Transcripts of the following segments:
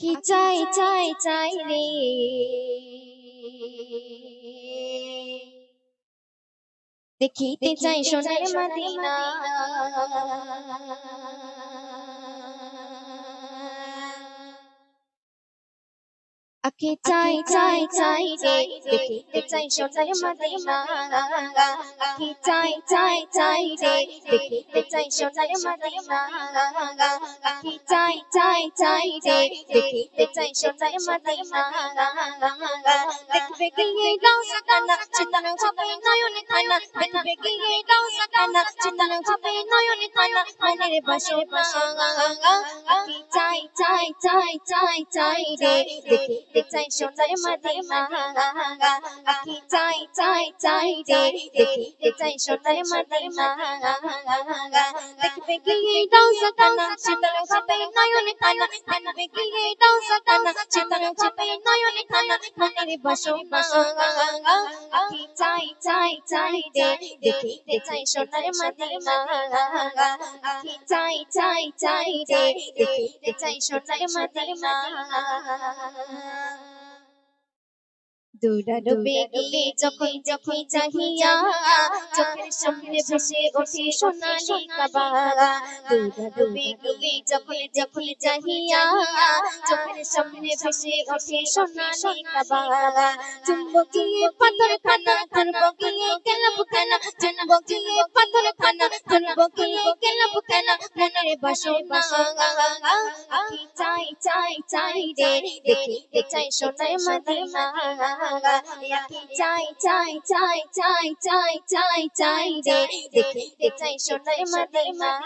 আখি চাই চাই চাই রে দেখিতে চাই সোনার মদিনা আখি চাই চাই চাই রে দেখিতে চাই সোনার মদিনা আখি চাই চাই চাই রে দেখিতে চাই সোনার মদিনা আখি চাই চাই চাই রে দেখিতে চাই সোনার মদিনা দেখবে গিয়ে গাও সাকানা চিতন হবে নয়নে খানা দেখবে গিয়ে গাও সাকানা চিতন হবে নয়নে খানা মনের বাসে আখি চাই চাই চাই চাই চাই রে দেখিতে চাই সোনার মদিনা আখি চাই চাই চাই রে দেখিতে চাই সোনার মদিনা দেখবে গিয়ে গাও সাকানা চিতন হবে নয়নে খানা দেখবে গিয়ে গাও সাকানা চিতন হবে নয়নে খানা মনের বাসে আখি চাই চাই চাই রে দেখিতে চাই সোনার মদিনা আখি চাই চাই চাই রে দেখিতে চাই সোনার মদিনা দৌড়া ডুবে গেলে যখন যখন চাহিয়া চোখের সামনে ভেসে ওঠে সোনালি কাবা দৌড়া ডুবে গেলে যখন যখন চাহিয়া চোখের সামনে ভেসে ওঠে সোনালি কাবা চুম্বকীয় পাথর খানা চুম্বকীয় কেলাব খানা চুম্বকীয় পাথর খানা চুম্বকীয় কেলাব খানা মনের বাসনা চাই চাই চাই রে দেখিতে চাই সোনার মদিনা が焼きちゃいちゃいちゃいちゃいちゃいちゃいちゃいで、できて最初ないまで今、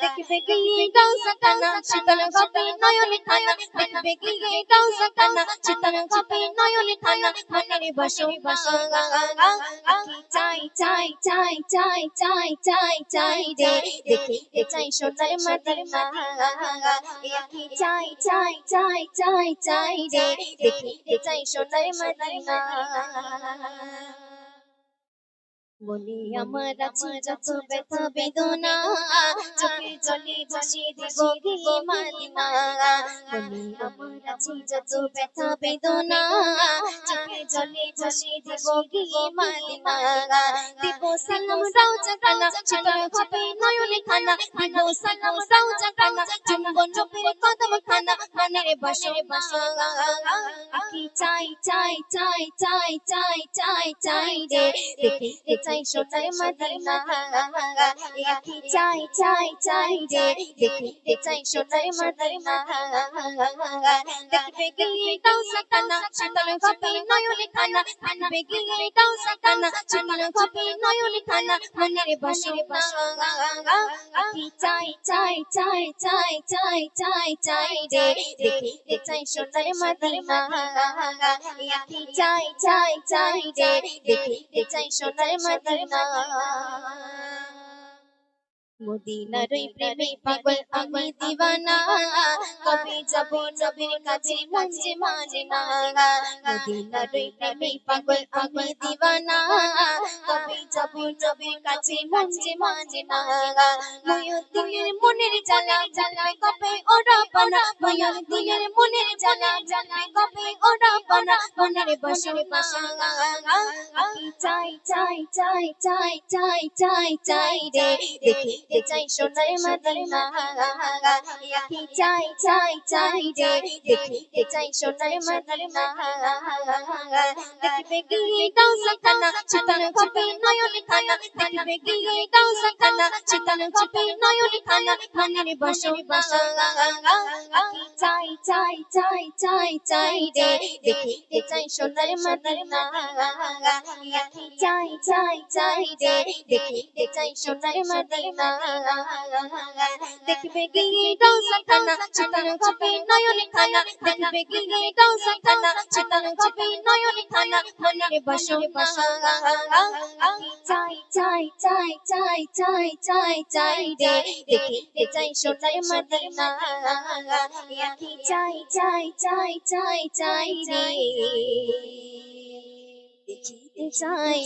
できべき笑顔魚、したらコピーのように花、できべき笑顔魚、したらコピーのように花、離れ場所、場所が、焼きちゃいちゃいちゃいちゃいちゃいちゃいちゃいで、できて最初ないまで今、焼きちゃいちゃいちゃいちゃいちゃいで、できて চাই সোনার মদিনা মনে আমার আছে যত ব্যথা বেদনা চোখে জলে ভাসি দিব গিয়ে মাদিনা বলি আমার আছে যত ব্যথা বেদনা চোখে জলে ভাসি দিব গিয়ে মাদিনা দিব সালাম রাও জাগানা শীতল হবে নয়নে খানা দিব সালাম রাও জাগানা চুম্বন চোখের কদম খানা মনের বাসে বাসা আখি চাই চাই চাই চাই চাই চাই চাই রে দেখিতে চাই সোনার মদিনা আখি চাই চাই চাই রে দেখিতে চাই সোনার মদিনা দেখবে গিয়ে গাও সাকানা শীতল হবে নয়নে খানা দেখবে গিয়ে গাও সাকানা শীতল হবে নয়নে খানা মনের বাসে বাসা আখি চাই চাই চাই চাই চাই চাই চাই রে দেখিতে চাই সোনার মদিনা আখি চাই চাই চাই রে দেখিতে চাই সোনার মদিনা মদিনার ওই প্রেমে পাগল আমি দিওয়ানা কবে যাব নবীর কাছে মঞ্জে মানে না মদিনার ওই প্রেমে পাগল আমি দিওয়ানা কবে যাব নবীর কাছে মঞ্জে মানে না ময়ূর মনের জ্বালা জ্বালা কবে ওরা পানা ময়ূর দিনের মনের জ্বালা জ্বালা কবে ওরা পানা মনের বসে বাসা চাই চাই চাই চাই চাই চাই চাই রে でちゃいしょないまでな焼きちゃいちゃいちゃいでできてちゃいしょないまでなできべきいたお魚ちたぬコピーのよりかなできべきいたお魚ちたぬコピーのよりかな離れ場所場所焼きちゃいちゃいちゃいちゃいちゃいでできてちゃいしょないまでな焼きちゃいちゃいちゃいでできてちゃいしょないまでな দেখবে গিয়ে গাও সাকানা চিতন হবে নয়নে খানা, দেখবে গিয়ে গাও সাকানা চিতন হবে নয়নে খানা মনের বসে বাসা চাই চাই চাই চাই চাই চাই চাই দেখিতে চাই সোনার মদিনা চাই চাই চাই চাই চাই রে। দেখিতে চাই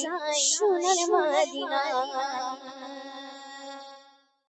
সোনার মদিনা।